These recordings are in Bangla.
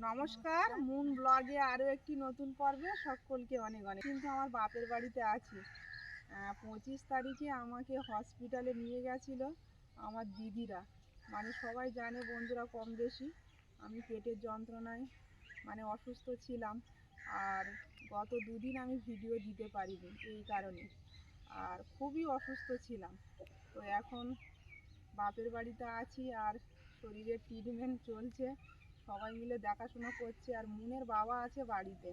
নমস্কার, মুন ব্লগে আরও একটি নতুন পর্বে সকলকে অনেক অনেক। কিন্তু আমার বাপের বাড়িতে আছি। পঁচিশ তারিখে আমাকে হসপিটালে নিয়ে গেছিল আমার দিদিরা। মানে সবাই জানে বন্ধুরা কম বেশি। আমি পেটের যন্ত্রণায় মানে অসুস্থ ছিলাম। আর গত দুদিন আমি ভিডিও দিতে পারিনি এই কারণে। আর খুবই অসুস্থ ছিলাম। তো এখন বাপের বাড়িতে আছি আর শরীরের ট্রিটমেন্ট চলছে। সবাই মিলে দেখাশোনা করছে আর মুনের বাবা আছে বাড়িতে।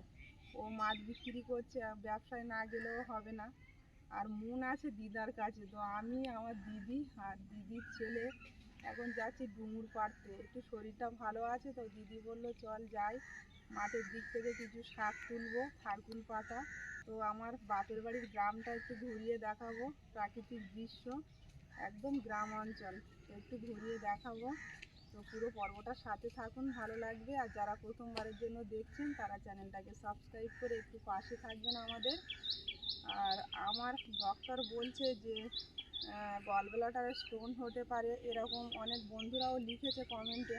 ও মাছ বিক্রি করছে ব্যবসায় না গেলেও হবে না। আর মুন আছে দিদার কাছে, তো আমি, আমার দিদি আর দিদির ছেলে এখন যাচ্ছি ডুমুর পাড়তে। একটু শরীরটা ভালো আছে তো দিদি বলল, চল যাই, মাঠের দিক থেকে কিছু শাক তুলবো, থারকুল পাতা। তো আমার বাপের বাড়ির গ্রামটা একটু ঘুরিয়ে দেখাবো, প্রাকৃতিক দৃশ্য, একদম গ্রাম অঞ্চল, একটু ঘুরিয়ে দেখাবো। তো পুরো পর্বটার সাথে থাকুন, ভালো লাগবে। আর যারা প্রথমবারের জন্য দেখছেন, তারা চ্যানেলটাকে সাবস্ক্রাইব করে একটু পাশে থাকবেন আমাদের। আর আমার ডক্টর বলছে যে গলব্লাডারে স্টোন হতে পারে। এরকম অনেক বন্ধুরাও লিখেছে কমেন্টে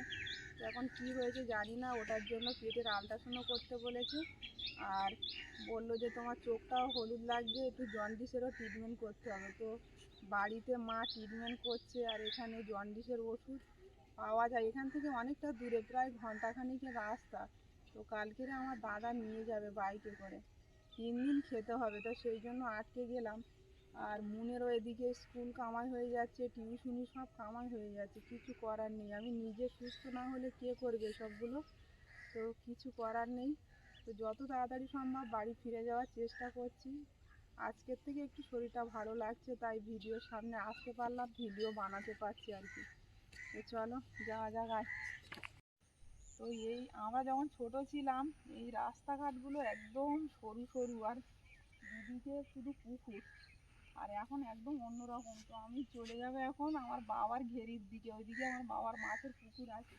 এখন কী হয়েছে জানি না, ওটার জন্য পেটের আলট্রাসাউন্ডও করতে বলেছে। আর বলল যে, তোমার চোখটাও হলুদ লাগবে, একটু জন্ডিসেরও ট্রিটমেন্ট করতে হবে। তো বাড়িতে মা ট্রিটমেন্ট করছে, আর এখানে জন্ডিসের ওষুধ পাওয়া যায়। এখান থেকে অনেকটা দূরে, প্রায় ঘন্টাখানিকের রাস্তা। তো কালকেরে আমার দাদা নিয়ে যাবে বাইকে করে। তিন দিন খেতে হবে, তো সেই জন্য আটকে গেলাম। আর মুনেরও এদিকে স্কুল কামাই হয়ে যাচ্ছে, টিউশনি সব কামাই হয়ে যাচ্ছে, কিছু করার নেই। আমি নিজে সুস্থ না হলে কে করবে সবগুলো তো কিছু করার নেই। তো যত তাড়াতাড়ি সম্ভব বাড়ি ফিরে যাওয়ার চেষ্টা করছি। আজকের থেকে একটু শরীরটা ভালো লাগছে, তাই ভিডিওর সামনে আসতে পারলাম, ভিডিও বানাতে পারছি আর কি। চলো, যাওয়া যাক তো এই, আমরা যখন ছোট ছিলাম, এই রাস্তাঘাটগুলো একদম সরু সরু আর দুদিকে শুধু পুকুর। আর এখন একদম অন্যরকম। তো আমি চলে যাব এখন আমার বাবার ঘেরির দিকে। ওইদিকে আমার বাবার মাছের পুকুর আছে।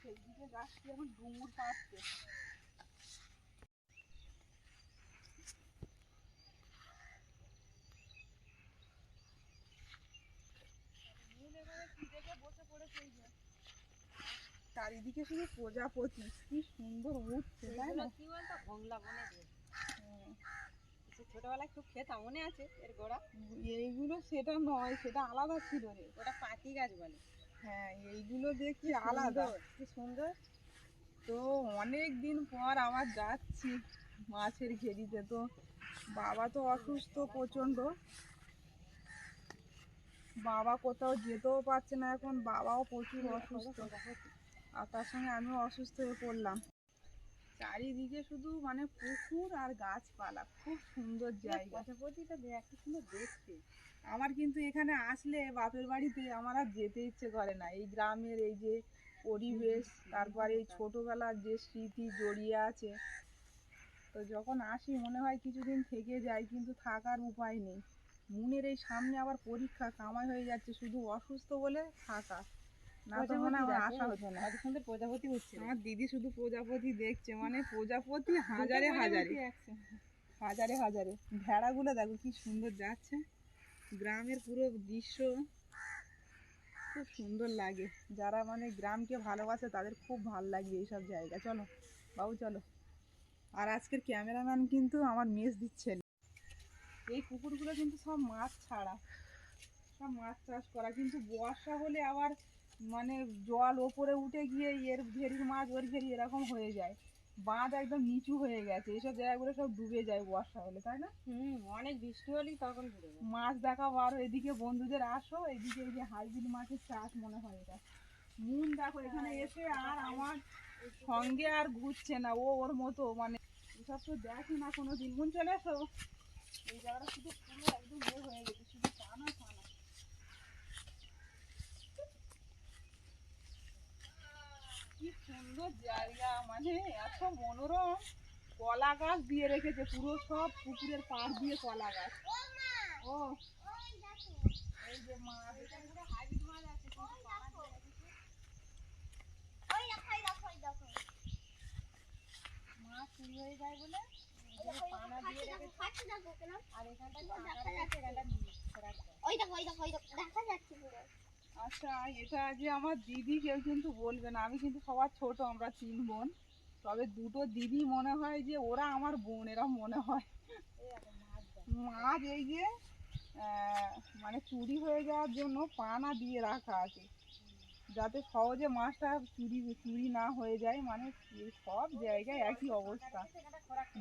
সেই দিকে যাচ্ছি এখন ডুমুর পাড়তে নীল এবারে কি দেখে বসে পড়েছে এই যে। চারিদিকে শুধু প্রজাপতি। কি সুন্দর উঠছে তাই না? কি বলতো ভংলা বনে হ্যাঁ। ছোটবেলায় খুব খেতাম মনে আছে এর গোড়া? এইগুলো সেটা নয় সেটা আলাদা ছিল রে। ওটা পাতি গাছ বলে। হ্যাঁ এইগুলো দেখছি আলাদা। কি সুন্দর। তো অনেক দিন পর আবার যাচ্ছি মাছের ঘেরিতে তো বাবা তো অসুস্থ প্রচণ্ড। বাবা কোথাও যেতেও পারছে না এখন বাবাও প্রচুর অসুস্থ। আর তার সঙ্গে আমিও অসুস্থ হয়ে পড়লাম। চারিদিকে শুধু মানে পুকুর আর গাছপালা খুব সুন্দর জায়গা। দেখ কি সুন্দর দেখতে। আমার কিন্তু এখানে আসলে বাপের বাড়িতে আমার আর যেতে ইচ্ছে করে না। এই গ্রামের এই যে পরিবেশ তারপরে এই ছোটবেলার যে স্মৃতি জড়িয়ে আছে। তো যখন আসি মনে হয় কিছুদিন থেকে যাই কিন্তু থাকার উপায় নেই। মনের এই সামনে আবার পরীক্ষা কামাই হয়ে যাচ্ছে শুধু অসুস্থ বলে থাকা। না তো মনে আমার আশা হতো না। কত সুন্দর প্রজাপতি উঠছে আমার দিদি শুধু প্রজাপতি দেখছে মানে প্রজাপতি হাজারে হাজারে। হাজারে হাজারে। ভেড়াগুলো দেখো কি সুন্দর যাচ্ছে। গ্রামের পুরো দৃশ্য খুব সুন্দর লাগে। যারা মানে গ্রামকে ভালোবাসে তাদের খুব ভালো লাগবে এইসব জায়গা। চলো বাবু চলো। আর আজকের ক্যামেরাম্যান কিন্তু আমার মেস দিচ্ছেন এই পুকুরগুলো কিন্তু সব মাছ ছাড়া। সব মাছ চাষ করা। কিন্তু বর্ষা হলে আবার মানে জল ওপরে উঠে গিয়ে এর ঘেরির মাছ ওর ঘেরি এরকম হয়ে যায়। বাঁধ একদম নিচু হয়ে গেছে এইসব জায়গাগুলো সব ডুবে যায় বর্ষা হলে তাই না? হুম অনেক বৃষ্টি হলেই তখন যায়। মাছ দেখাবো আর এদিকে বন্ধুদের আসো এদিকে এই যে হাইব্রিড মাছের চাষ মনে হয় এটা। মুন দেখো এখানে এসে আর আমার সঙ্গে আর ঘুরছে না ও ওর মতো মানে এসব তো দেখি না কোনো দিন মুন চলে এসো এই জায়গাটা শুধু পুরো একদম হয়ে গেছে শুধু টানা টানা কি সুন্দর জায়গা মানে এত মনোরম। কলা গাছ দিয়ে রেখেছে পুরো সব পুকুরের পাড় দিয়ে কলা গাছ। ও এই যে মাছ হাইব্রিড মাছ আছে। মাছ চুরি হয়ে যায় বলে আর এখানটা দেখো ওই দেখো ওই দেখো দেখা যাচ্ছে পুরো। আচ্ছা এটা যে আমার দিদি কেউ কিন্তু বলবে না। আমি কিন্তু সবার ছোট, আমরা তিন বোন। তবে দুটো দিদি মনে হয় যে ওরা আমার বোন, এরা মনে হয়। মাছ এই যে মানে চুরি হয়ে যাওয়ার জন্য পানা দিয়ে রাখা আছে। যাতে সহজে মাছটা চুরি চুরি না হয়ে যায়। মানে সব জায়গায় একই অবস্থা।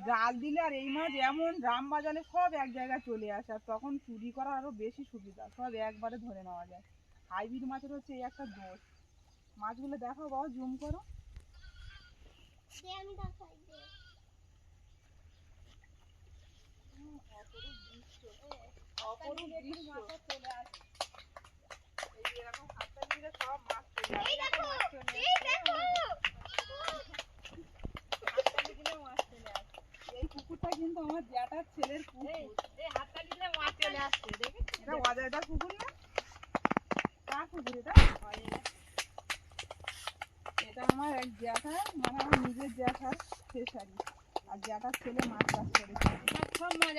জাল দিলে আর এই মাছ এমন ড্রাম বাজালে সব এক জায়গায় চলে আসে। আর তখন চুরি করা আরও বেশি সুবিধা। সব একবারে ধরে নেওয়া যায়। হাইব্রিড মাছের হচ্ছে এই একটা দোষ। মাছগুলো দেখো বাবা জুম করো। এই পুকুরটা কিন্তু আমার জ্যাঠার ছেলের পুকুর এটা অজয়দার পুকুর না? আর জ্যাঠার ছেলে মাছ চাষ করেছে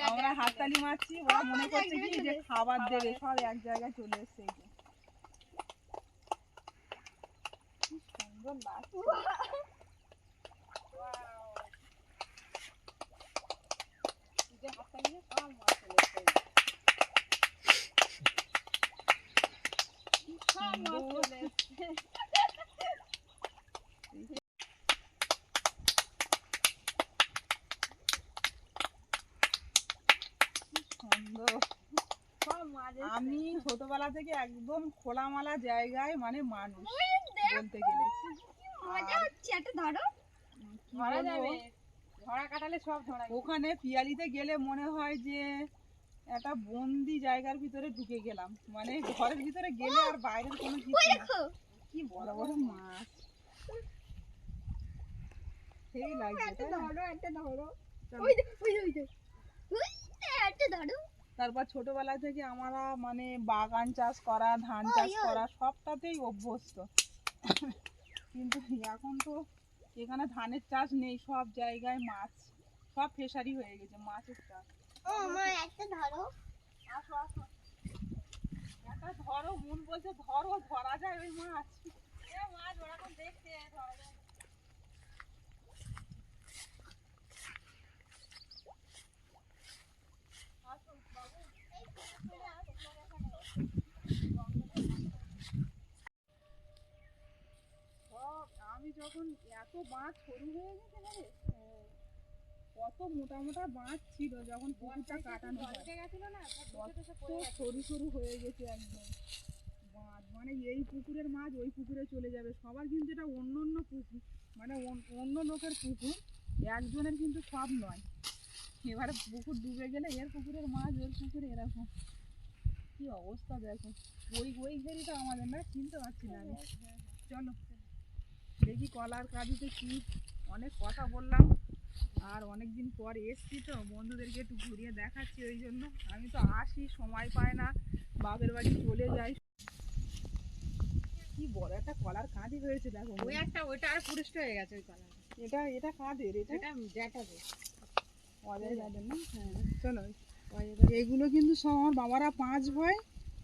আমরা হাততালি মারছি যে খাবার দেবে সব এক জায়গায় চলে এসছে সুন্দর লাগছে এই যে হাততালি দিয়ে সব মাছ চলে এসছে এই যে। সব মাছ চলে এসছে। সুন্দর আমি ছোটবেলা থেকে একদম খোলামালা জায়গায় মানে মানুষ বলতে গেলে। মজা হচ্ছে একটা ধরো। কি বলব, ধরা কাটালে সব ধরা ওখানে পিয়ালিতে গেলে মনে হয় যে একটা বন্দি জায়গার ভিতরে ঢুকে গেলাম। মানে ঘরের ভিতরে গেলে আর বাইরের কোনো কিছু না। কি বড় বড় মাছ। সেই লাগছে একটা ধরো একটা ধরো। ওই যে ওই যে, ওই যে। ওই একটা ধরো। তারপর ছোটবেলা থেকে আমরা মানে বাগান চাষ করা ধান চাষ। করা সবটাতেই অভ্যস্ত। কিন্তু এখন তো এখানে ধানের চাষ নেই সব জায়গায় মাছ সব ফেসারি হয়ে গেছে মাছের চাষ। ও মা একটা ধরো। ধরো মন বলছে ধরো ধরা যায় ওই মাছ। এ মাছ ওরকম দেখতে ধরা। যায় না। আসো বাবু সব আমি যখন এত বাঁধ সরু হয়ে গেছে না কত মোটা মোটা বাঁধ ছিল যখন পুকুরটা কাটানো হয়। কত সরু সরু হয়ে গেছে একদম। বাঁধ মানে এই পুকুরের মাছ ওই পুকুরে চলে যাবে। সবার কিন্তু এটা অন্য অন্য পুকুর মানে অন্য লোকের পুকুর একজনের কিন্তু সব নয়। এবারে পুকুর ডুবে গেলে এর পুকুরের মাছ ওর পুকুরে এরকম। কি অবস্থা দেখো। ওই ওই ঘেরিটা আমাদের না চিনতে পারছি না আমি। চলো। দেখি কলার কাজুতে কি? অনেক কথা বললাম আর অনেক দিন পর এসছি তো বন্ধুদেরকে একটু ঘুরিয়ে দেখাচ্ছি ওই জন্য। আমি তো আসি সময় পায় না বাপের বাড়ি চলে যাই। কি বড় একটা কলার কাঁদি হয়েছে দেখো ওই একটা ওইটা আর পুরুষ্ট হয়ে গেছে ওই কলা এটা এটা কাঁদের এটা? এটা জ্যাঠাবে অজয় না? হ্যাঁ চলো এগুলো কিন্তু সব আমার বাবারা পাঁচ ভাই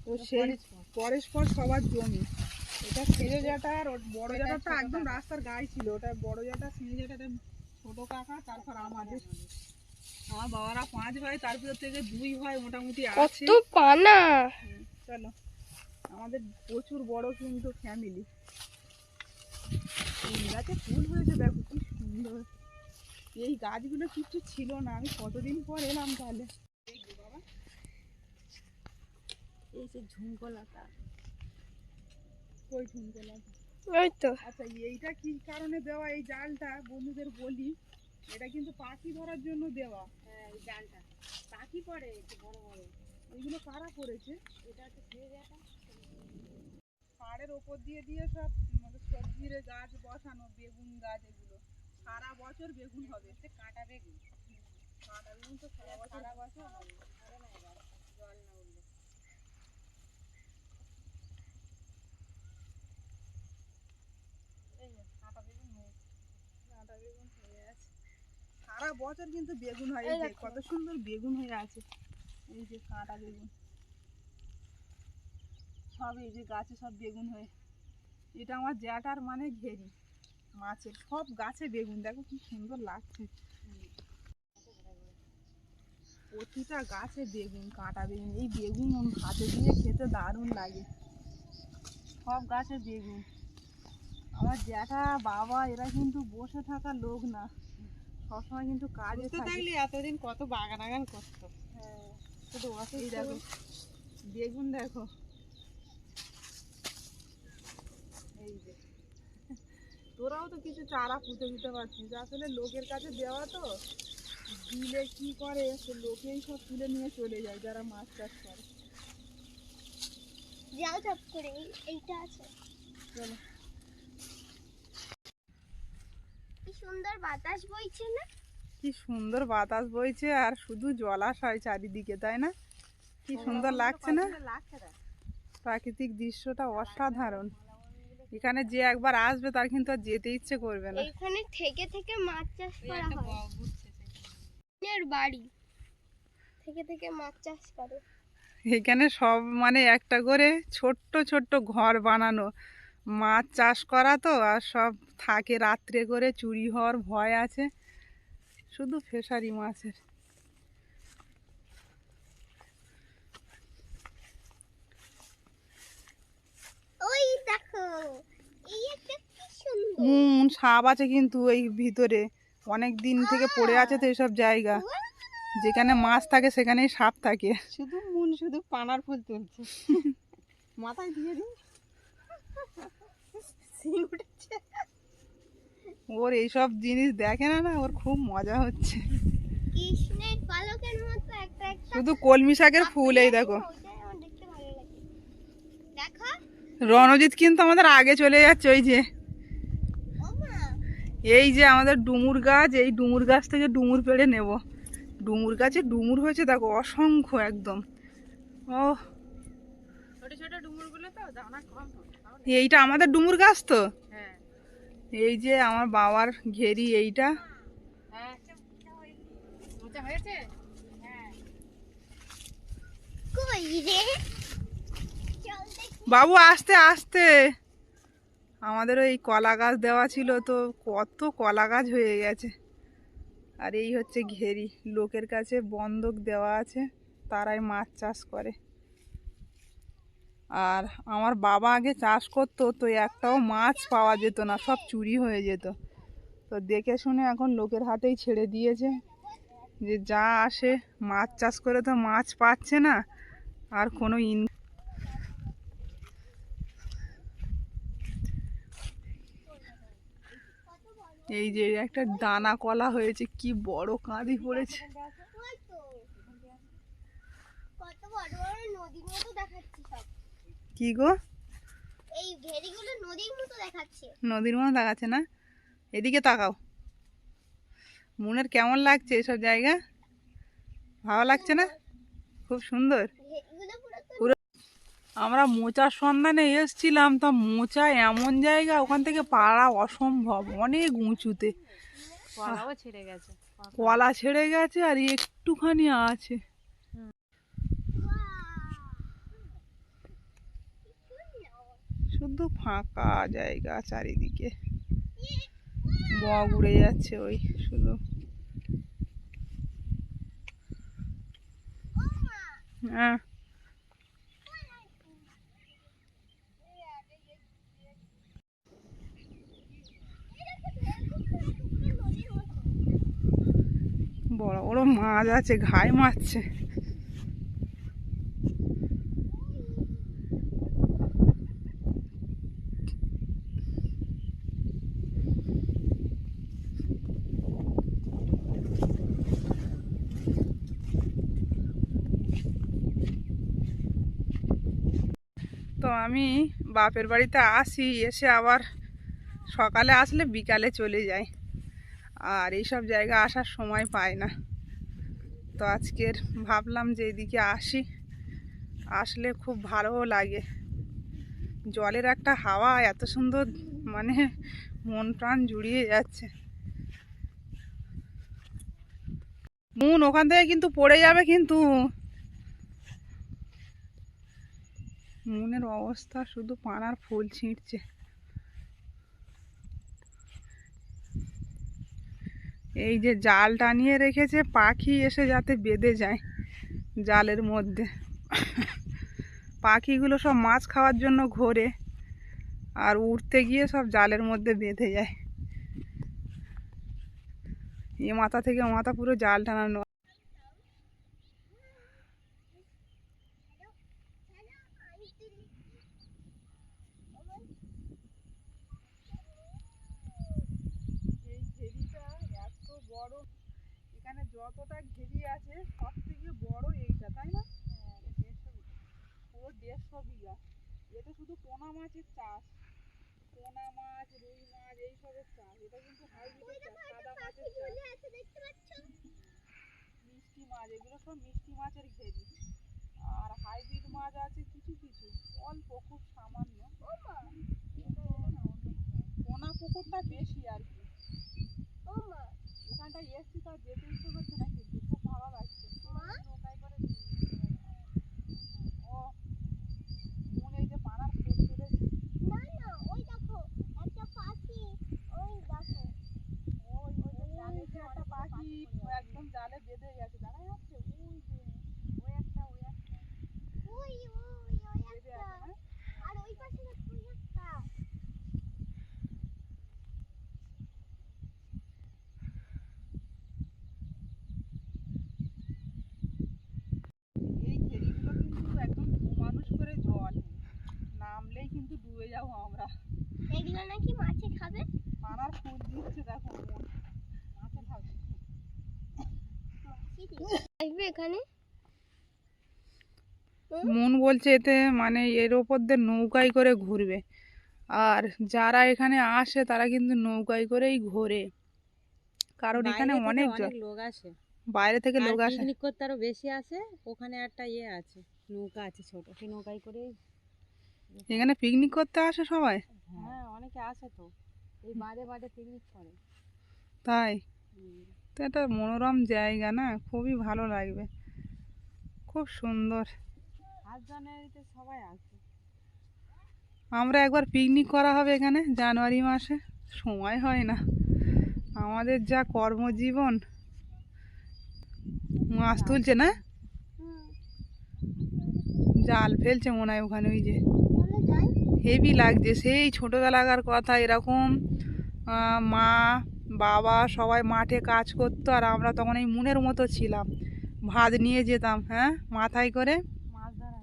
ও সেই পরস্পর সবার জমি। এটা সেজে জাটা আর বড় জাটাটা একদম রাস্তার গায়ে ছিল। ওটা বড় জাটা সেজে জাটাটা ছোট কাকা তারপর আমাদের। আমার বাবারা পাঁচ ভাই তার ভিতর থেকে দুই ভাই মোটামুটি আছে। পানা। চলো। আমাদের প্রচুর বড় কিন্তু ফ্যামিলি এই গাছে ফুল হয়েছে দেখো কি সুন্দর। এই গাছগুলো কিচ্ছু ছিল না আমি কতদিন পর এলাম তাহলে? এই যে বাবা এই যে ঝুমকলাটা। কই ঠুনকলা ওই তো। আচ্ছা এইটা কি কারণে দেওয়া? এই জালটা বন্ধুদের বলি এটা কিন্তু পাখি ধরার জন্য দেওয়া। হ্যাঁ এই জালটা। পাখি পড়ে একটু বড় বড়। এগুলো কারা করেছে এটা হচ্ছে খেয়ে যাটা পাড়ের ওপর দিয়ে দিয়ে সব মানে সবজির গাছ বসানো বেগুন গাছ এগুলো। সারা বছর বেগুন হবে। সে কাঁটা বেগুন। কাঁটা বেগুন তো সারা বছর সারা বছর হবে। জল না উঠলে এই যে কাঁটা বেগুন হয়ে কাঁটা বেগুন হয়ে আছে সারা বছর কিন্তু বেগুন হয় এই যে কত সুন্দর বেগুন হয়ে আছে। এই যে কাঁটা বেগুন। সব এই যে গাছে সব বেগুন হয়ে। এটা আমার জ্যাটার মানে ঘেরি মাছের। সব গাছে বেগুন দেখো কি সুন্দর লাগছে। প্রতিটা গাছে বেগুন কাঁটা বেগুন। এই বেগুন হাতে দিয়ে খেতে দারুণ লাগে। সব গাছে বেগুন। আমার জ্যাঠা বাবা এরা কিন্তু বসে থাকা লোক না। সবসময় কিন্তু কাজ থাকে। থাকলে এতদিন কত বাগান আগান করতো। হ্যাঁ শুধু এই দেখো। বেগুন দেখো। এই যে। তোরাও তো কিছু চারা পুঁতে দিতে পারছিস। আসলে লোকের কাছে দেওয়া তো। দিলে কি করে? সে লোকেই সব তুলে নিয়ে চলে যায় যারা মাছ চাষ করে। যাও চপ করে এই- এইটা আছে। চলো কি সুন্দর বাতাস বইছে না? কি সুন্দর বাতাস বইছে আর শুধু জলাশয় চারিদিকে তাই না? কি সুন্দর লাগছে না? প্রাকৃতিক দৃশ্যটা অসাধারণ। এখানে যে একবার আসবে তার কিন্তু আর যেতে ইচ্ছে করবে না। এখানে থেকে থেকে মাছ চাষ করা হয়। বাড়ি। থেকে থেকে মাছ চাষ করে। এখানে সব মানে একটা করে ছোট্ট ছোট্ট ঘর বানানো। মাছ চাষ করা তো আর সব থাকে রাত্রে করে চুরি হওয়ার ভয় আছে। শুধু ফেসারি মাছের। ওই দেখো এই একটা কি সুন্দর। মুন সাপ আছে কিন্তু এই ভিতরে। অনেক দিন থেকে পড়ে আছে তো এইসব জায়গা। যেখানে মাছ থাকে সেখানেই সাপ থাকে। শুধু মন শুধু পানার ফুল তুলছে। মাথায় দিয়ে দিন। সিং উঠেছে ওর এইসব জিনিস দেখে না না ওর খুব মজা হচ্ছে। কৃষ্ণের পালকের মতো একটা একটা শুধু কলমি শাকের ফুল এই দেখো। ওটাই আমার দেখতে ভালো লাগে। দেখো। রণজিৎ কিন্তু আমাদের আগে চলে যাচ্ছে ওই যে। এই যে আমাদের ডুমুর গাছ এই ডুমুর গাছ থেকে ডুমুর পেড়ে নেব। ডুমুর গাছে ডুমুর হয়েছে দেখো অসংখ্য একদম। ও ছোট ছোট ডুমুরগুলো তো দানা কম। এইটা আমাদের ডুমুর গাছ তো? হ্যাঁ। এই যে আমার বাবার ঘেরি এইটা। হ্যাঁ। হয়েছে? হ্যাঁ। কই রে? চল দেখি। বাবু আস্তে আস্তে। আমাদের ওই কলা গাছ দেওয়া ছিল তো কত কলা গাছ হয়ে গেছে। আর এই হচ্ছে ঘেরি। লোকের কাছে বন্ধক দেওয়া আছে তারাই মাছ চাষ করে। আর আমার বাবা আগে চাষ করতো, তো একটাও মাছ পাওয়া যেত না, সব চুরি হয়ে যেত। তো দেখে শুনে এখন লোকের হাতেই ছেড়ে দিয়েছে যে যা আসে, মাছ চাষ করে তো মাছ পাচ্ছে না, আর কোনো ইন এই যে একটা দানা কলা হয়েছে, কি বড় কাঁদি পড়েছে। কত বড় বড় নদীর মতো দেখাচ্ছে। কি গো? এই নদীর মতো দেখাচ্ছে। নদীর মতো দেখাচ্ছে না? এদিকে তাকাও। মনের কেমন লাগছে এসব জায়গা? ভালো লাগছে না? খুব সুন্দর। পুরো পুরো আমরা মোচার সন্ধানে এসছিলাম তা মোচা এমন জায়গা ওখান থেকে পাড়া অসম্ভব অনেক উঁচুতে। কলাও ছেড়ে গেছে। কলা ছেড়ে গেছে আর একটুখানি আছে। শুধু ফাঁকা জায়গা চারিদিকে। বক উড়ে যাচ্ছে ওই শুধু। হ্যাঁ। বড় বড় মাছ আছে, ঘাই মারছে। তো আমি বাপের বাড়িতে আসি, এসে আবার সকালে আসলে বিকালে চলে যাই। আর এইসব জায়গা আসার সময় পাই না। তো আজকের ভাবলাম যে এদিকে আসি। আসলে খুব ভালোও লাগে। জলের একটা হাওয়া এত সুন্দর মানে মন প্রাণ জুড়িয়ে যাচ্ছে। মন ওখান থেকে কিন্তু পড়ে যাবে কিন্তু মনের অবস্থা শুধু পানার ফুল ছিঁড়ছে। এই যে জাল টানিয়ে রেখেছে, পাখি এসে যাতে বেঁধে যায় জালের মধ্যে। পাখিগুলো সব মাছ খাওয়ার জন্য ঘোরে আর উঠতে গিয়ে সব জালের মধ্যে বেঁধে যায়। এ মাথা থেকে মাথা পুরো জাল টানানো এই ঘেরিটা এত বড় এখানে যতটা ঘেরি আছে সব থেকে বড় এইটা তাই না পুরো দেড়শো বিঘা এটা শুধু পোনা মাছের চাষ পোনা মাছ রুই মাছ এইসবের চাষ এটা কিন্তু হাইব্রিডের চাষ সাদা মাছের চাষ। মিষ্টি মাছ এগুলো সব মিষ্টি মাছের ঘেরি আর হাইব্রিড মাছ আছে কিছু কিছু অল্প খুব সামান্য। পোনা পুকুরটা বেশি আর কি। এখানটা এসছি তার যেতে ইচ্ছে করছে না কিন্তু খুব ভালো লাগছে নৌকায় করে ও মন এই যে পানার ফুল তুলেছে ওই ওই যে জালে যে একটা পাখি একদম জালে বেঁধে গেছে দেখা যাচ্ছে ওই যে ওই একটা ওই একটা বেঁধে আছে না আর ওই পাশে দেখো ওই একটা এই ঘেরিগুলো কিন্তু একদম মানুষ করে জল নামলেই কিন্তু ডুবে যাব আমরা এগুলো নাকি মাছে খাবে পানার ফুল দিচ্ছে দেখো মন মাছে থাকবে আসবে এখানে? মন বলছে এতে মানে এর ওপর দিয়ে নৌকায় করে ঘুরবে। আর যারা এখানে আসে তারা কিন্তু নৌকায় করেই ঘোরে। কারণ এখানে অনেক লোক আসে। বাইরে থেকে লোক আসে। পিকনিক করতে আরও বেশি আসে ওখানে একটা ইয়ে আছে নৌকা আছে ছোট সেই নৌকায় করে এখানে পিকনিক করতে আসে সবাই? হ্যাঁ অনেকে আসে তো এই বাঁধে বাঁধে পিকনিক করে। তাই। তো একটা মনোরম জায়গা না? খুবই ভালো লাগবে। খুব সুন্দর। জানুয়ারিতে সবাই আমরা একবার পিকনিক করা হবে এখানে জানুয়ারি মাসে। সময় হয় না। আমাদের যা কর্মজীবন। মাছ তুলছে না? জাল ফেলছে মনে হয় ওখানে ওই যে। হেভি লাগছে। সেই ছোটোবেলাকার কথা এরকম মা বাবা সবাই মাঠে কাজ করতো আর আমরা তখন এই মুনের মতো ছিলাম। ভাত নিয়ে যেতাম হ্যাঁ? মাথায় করে? মাছ ধরা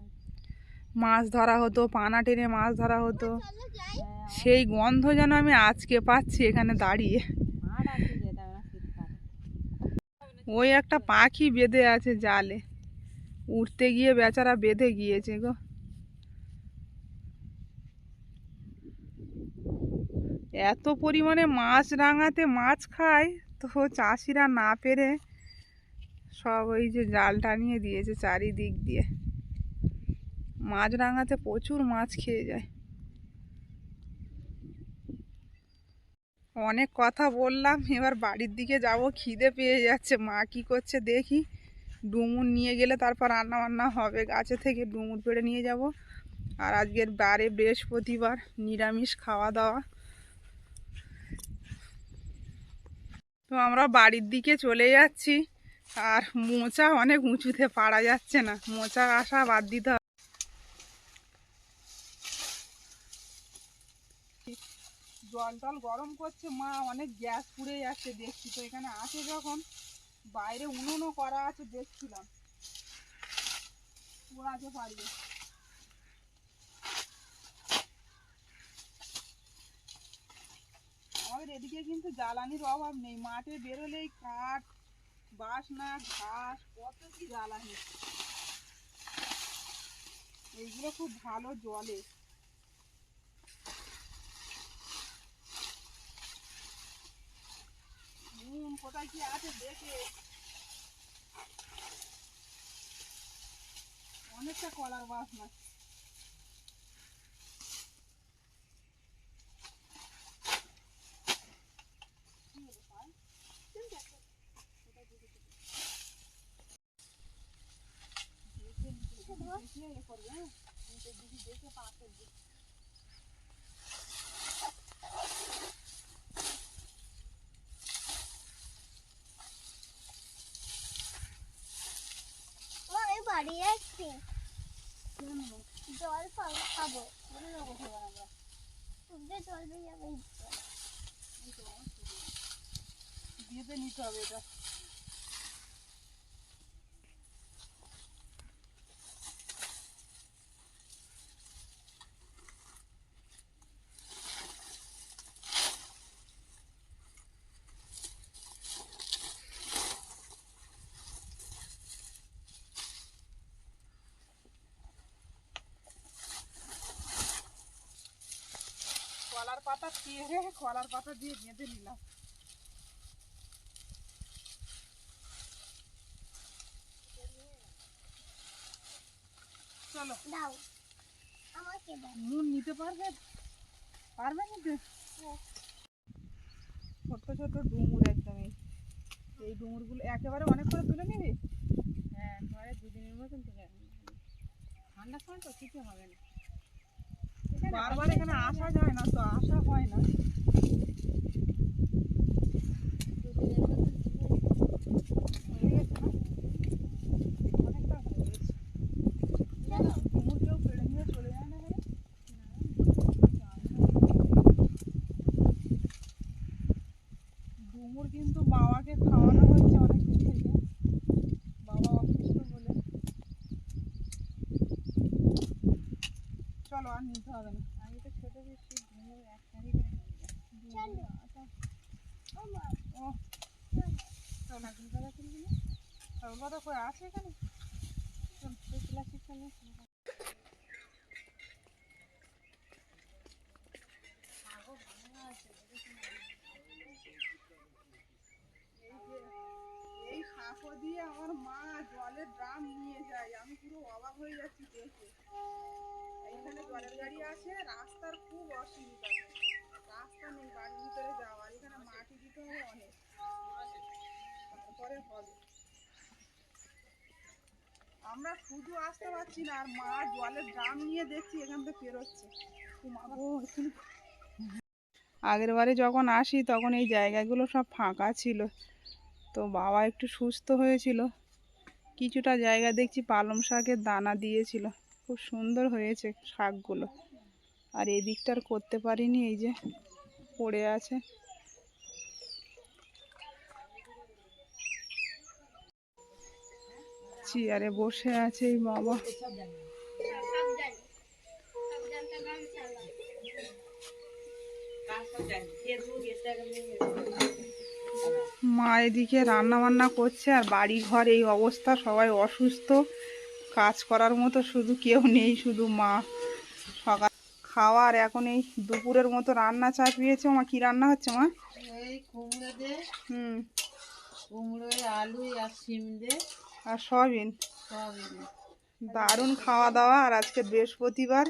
মাছ ধরা হতো পানা টেনে মাছ ধরা হতো। সেই গন্ধ যেন আমি আজকে পাচ্ছি এখানে দাঁড়িয়ে। ওই একটা পাখি বেঁধে আছে জালে। উঠতে গিয়ে বেচারা বেঁধে গিয়েছে গো। এত পরিমাণে মাছ রাঙাতে মাছ খায়, তো চাষিরা না পেরে সব ওই যে জাল টানিয়ে দিয়েছে চারিদিক দিয়ে। মাছ রাঙাতে প্রচুর মাছ খেয়ে যায়। অনেক কথা বললাম, এবার বাড়ির দিকে যাব, খিদে পেয়ে যাচ্ছে, মা কি করছে দেখি। ডুমুর নিয়ে গেলে তারপর রান্না বান্না হবে, গাছে থেকে ডুমুর পেড়ে নিয়ে যাব। আর আজকের বারে বৃহস্পতিবার নিরামিষ খাওয়া দাওয়া। তো আমরা বাড়ির দিকে চলে যাচ্ছি। আর মোচা অনেক উঁচুতে পারা যাচ্ছে না। মোচা আসা বাদ দিতে হবে। জল টল গরম করছে। মা, অনেক গ্যাস পুড়ে যাচ্ছে দেখছি তো। এখানে আছে যখন, বাইরে উনুনও করা আছে দেখছিলাম। পোড়াতে পারবে আমাদের এদিকে কিন্তু জ্বালানির অভাব নেই। মাঠে বেরোলেই কাঠ, বাসনা, ঘাস, কত কি জ্বালানি। এইগুলো খুব ভালো জলে। নুন কোথায় কি আছে দেখে। অনেকটা কলার বাসনা। দেখে এ করবে হ্যাঁ নিচের দিকে দেখে পাশের দিকে আমি বাড়ি যাচ্ছি জল পাবো খাব সূর্যে জল পেয়ে যাবে ইচ্ছে। দিতে নিতে হবে এটা কলার পাতা পেরে কলার পাতা দিয়ে বেঁধে নিলাম। চলো। দাও। আমাকে দাও। নুন নিতে পারবে? পারবে নিতে ছোট ছোট ডুমুর একদম এই। ডুমুরগুলো একেবারে অনেক করে তুলে নিবি? হ্যাঁ ঘরে দুদিনের মতন থেকে ঠান্ডার সময় তো কিছু হবে না। বারবার এখানে আসা যায় না তো আসা হয় না দুদিনের মতন হয়ে গেছে না অনেকটা হয়ে গেছে ডুমুর কেউ পেড়ে নিয়ে চলে যায় না এখানে? ডুমুর কিন্তু বাবাকে খাওয়ানো হচ্ছে অনেকদিন থেকে বাবা অসুস্থ বলে চলো আর নিতে হবে না আমি তো ছোট বেশি ঘুমিয়ে একসাথে করে নিয়ে যাই চলো ও মা ও ঠাকুর কথা তুলবি না ঠাকুর কথা কই এখানে? এই সাঁকো দিয়ে আমার মা জলের ড্রাম নিয়ে যায়। আমি পুরো অবাক হয়ে যাচ্ছি দেখে। এইখানে জলের গাড়ি আছে, রাস্তার খুব অসুবিধা। রাস্তা নেই, বাড়ির ভিতরে যাওয়ার। এখানে মাটি দিতে হবে অনেক। তারপরে হবে। আমরা শুধু আসতে পারছি না, আর মা জলের ড্রাম নিয়ে দেখছি, এখান থেকে পেরোচ্ছে আগের বারে যখন আসি, তখন এই জায়গাগুলো সব ফাঁকা ছিল। তো বাবা একটু সুস্থ হয়েছিল। কিছুটা জায়গা দেখছি পালং শাকের দানা দিয়েছিল। খুব সুন্দর হয়েছে শাকগুলো। আর এই দিকটার করতে পারিনি, এই যে পড়ে আছে। চেয়ারে বসে আছে এই বাবা। মা এদিকে রান্না বান্না করছে আর বাড়ি ঘর এই অবস্থা সবাই অসুস্থ। কাজ করার মতো শুধু কেউ নেই শুধু মা। সকাল খাওয়ার এখন এই দুপুরের মতো রান্না চাপিয়েছে। মা কি রান্না হচ্ছে মা? এই কুমড়ো দে। হুম। কুমড়ো আলু আর সিম দে। আর সয়াবিন। দারুণ খাওয়া দাওয়া আর আজকে বৃহস্পতিবার।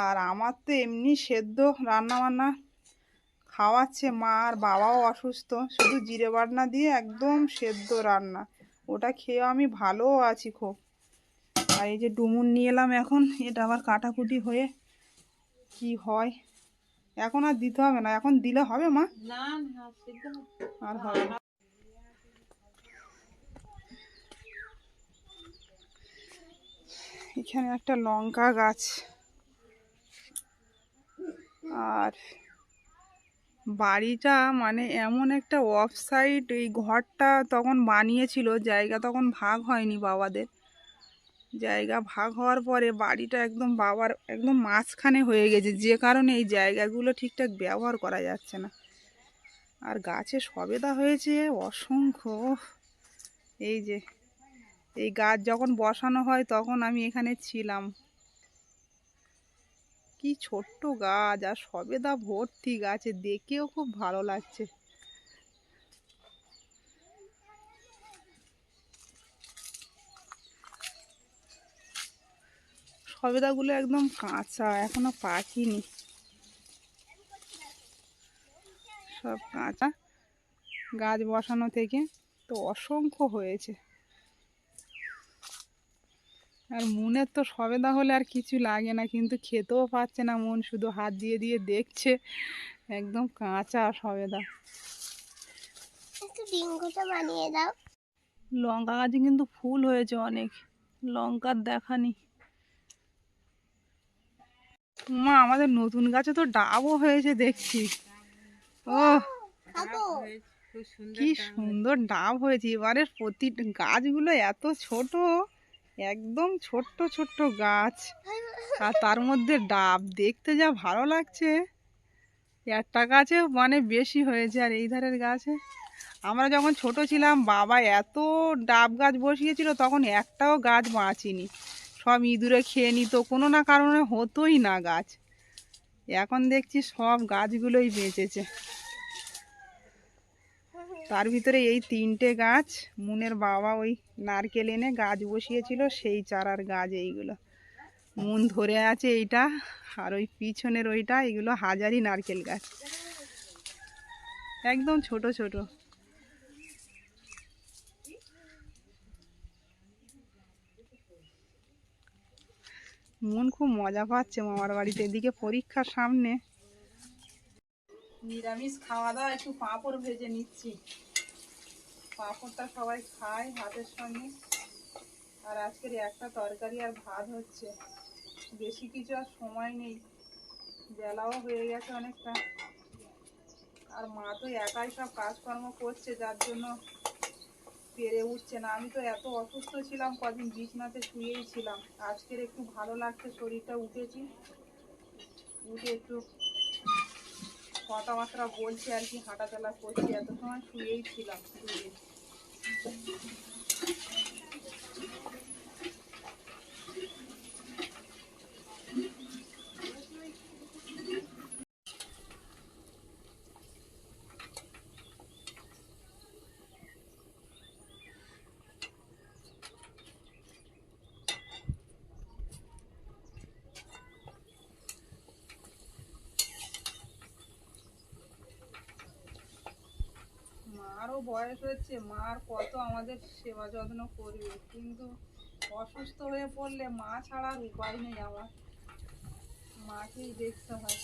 আর আমার তো এমনি সেদ্ধ রান্না বান্না খাওয়াচ্ছে মা আর বাবাও অসুস্থ। শুধু জিরে বাটনা দিয়ে একদম সেদ্ধ রান্না। ওটা খেয়ে আমি ভালোও আছি খুব। আর এই যে ডুমুর নিয়ে এলাম এখন এটা আবার কাটাকুটি হয়ে কি হয়? এখন আর দিতে হবে না এখন দিলে হবে মা? আর হবে এখানে একটা লঙ্কা গাছ। আর বাড়িটা মানে এমন একটা অফ সাইড এই ঘরটা তখন বানিয়েছিল, জায়গা তখন ভাগ হয়নি বাবাদের। জায়গা ভাগ হওয়ার পরে বাড়িটা একদম বাবার একদম মাঝখানে হয়ে গেছে, যে কারণে এই জায়গাগুলো ঠিকঠাক ব্যবহার করা যাচ্ছে না। আর গাছে সবেদা হয়েছে, অসংখ্য। এই যে এই গাছ যখন বসানো হয় তখন আমি এখানে ছিলাম। কি ছোট্ট গাছ, আর সবেদা ভর্তি গাছে দেখেও খুব ভালো লাগছে। সবেদাগুলো একদম কাঁচা, এখনও পাকিনি। সব কাঁচা গাছ বসানো থেকে তো অসংখ্য হয়েছে। আর মনের তো সবেদা হলে আর কিছু লাগে না কিন্তু খেতেও পাচ্ছে না মন শুধু হাত দিয়ে দিয়ে দেখছে একদম কাঁচা সবেদা একটু ডিঙ্গুটা বানিয়ে দাও। লঙ্কা গাছে কিন্তু ফুল হয়েছে অনেক লঙ্কার দেখানি মা আমাদের নতুন গাছে তো ডাবও হয়েছে দেখছি। ও কি সুন্দর ডাব হয়েছে এবারের প্রতি গাছগুলো এত ছোট। একদম ছোট্ট ছোট্ট গাছ। আর তার মধ্যে ডাব। দেখতে যা ভালো লাগছে। একটা গাছে মানে বেশি হয়েছে আর এই ধারের গাছে। আমরা যখন ছোট ছিলাম, বাবা এত ডাব গাছ বসিয়েছিল, তখন একটাও গাছ বাঁচিনি। সব ইঁদুরে খেয়ে নিত, কোনো না কারণে হতোই না গাছ। এখন দেখছি সব গাছগুলোই বেঁচেছে। তার ভিতরে এই তিনটে গাছ, মুনের বাবা ওই নারকেল এনে গাছ বসিয়েছিল, সেই চারার গাছ এইগুলো। মুন ধরে আছে এইটা, আর ওই পিছনের ওইটা, এগুলো হাজারি নারকেল গাছ। একদম ছোট ছোট। মন খুব মজা পাচ্ছে মামার বাড়িতে। এদিকে পরীক্ষার সামনে নিরামিষ খাওয়া দাওয়া, একটু পাঁপড় ভেজে নিচ্ছি। পাঁপড়টা সবাই খায় ভাতের সঙ্গে। আর আজকের একটা তরকারি আর ভাত হচ্ছে। বেশি কিছু আর সময় নেই। বেলাও হয়ে গেছে অনেকটা। আর মা তো একাই সব কাজকর্ম করছে, যার জন্য পেরে উঠছে না। আমি তো এত অসুস্থ ছিলাম, কদিন বিছনাতে শুয়েই ছিলাম। আজকের একটু ভালো লাগছে, শরীরটা উঠেছি। উঠে একটু কথাবার্তা বলছি আর কি হাঁটাচলা করছি এত সময় শুয়েই ছিলাম। শুয়ে বয়স হচ্ছে মার কত আমাদের সেবা যত্ন করবে। কিন্তু অসুস্থ হয়ে পড়লে মা ছাড়া আর উপায় নেই আমার। মাকেই দেখতে হয়।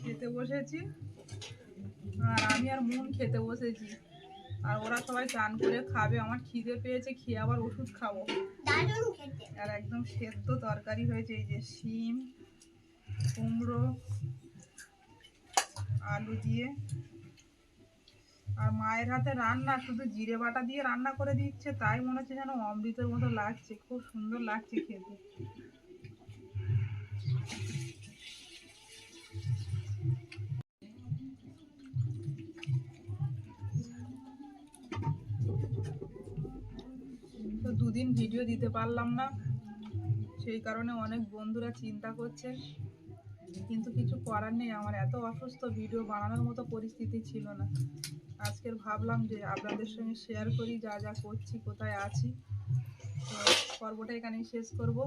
খেতে বসেছি। আর আমি আর মন খেতে বসেছি। আর ওরা সবাই চান করে খাবে। আমার খিদে পেয়েছে খেয়ে আবার ওষুধ খাব। আর একদম সেদ্ধ তরকারি হয়েছে এই যে শিম কুমড়ো আলু দিয়ে। আর মায়ের হাতে রান্না শুধু জিরে বাটা দিয়ে রান্না করে দিচ্ছে তাই মনে হচ্ছে যেন অমৃতের মতো লাগছে। খুব সুন্দর লাগছে খেতে। তো দুদিন ভিডিও দিতে পারলাম না। সেই কারণে অনেক বন্ধুরা চিন্তা করছে, কিন্তু কিছু করার নেই। আমার এত অসুস্থ ভিডিও বানানোর মতো পরিস্থিতি ছিল না। আজকের ভাবলাম যে আপনাদের সঙ্গে শেয়ার করি, যা যা করছি, কোথায় আছি। তো পর্বটা এখানেই শেষ করব।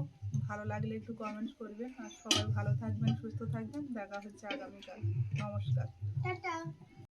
ভালো লাগলে একটু কমেন্ট করবেন। আর সবাই ভালো থাকবেন, সুস্থ থাকবেন। দেখা হচ্ছে আগামীকাল। নমস্কার।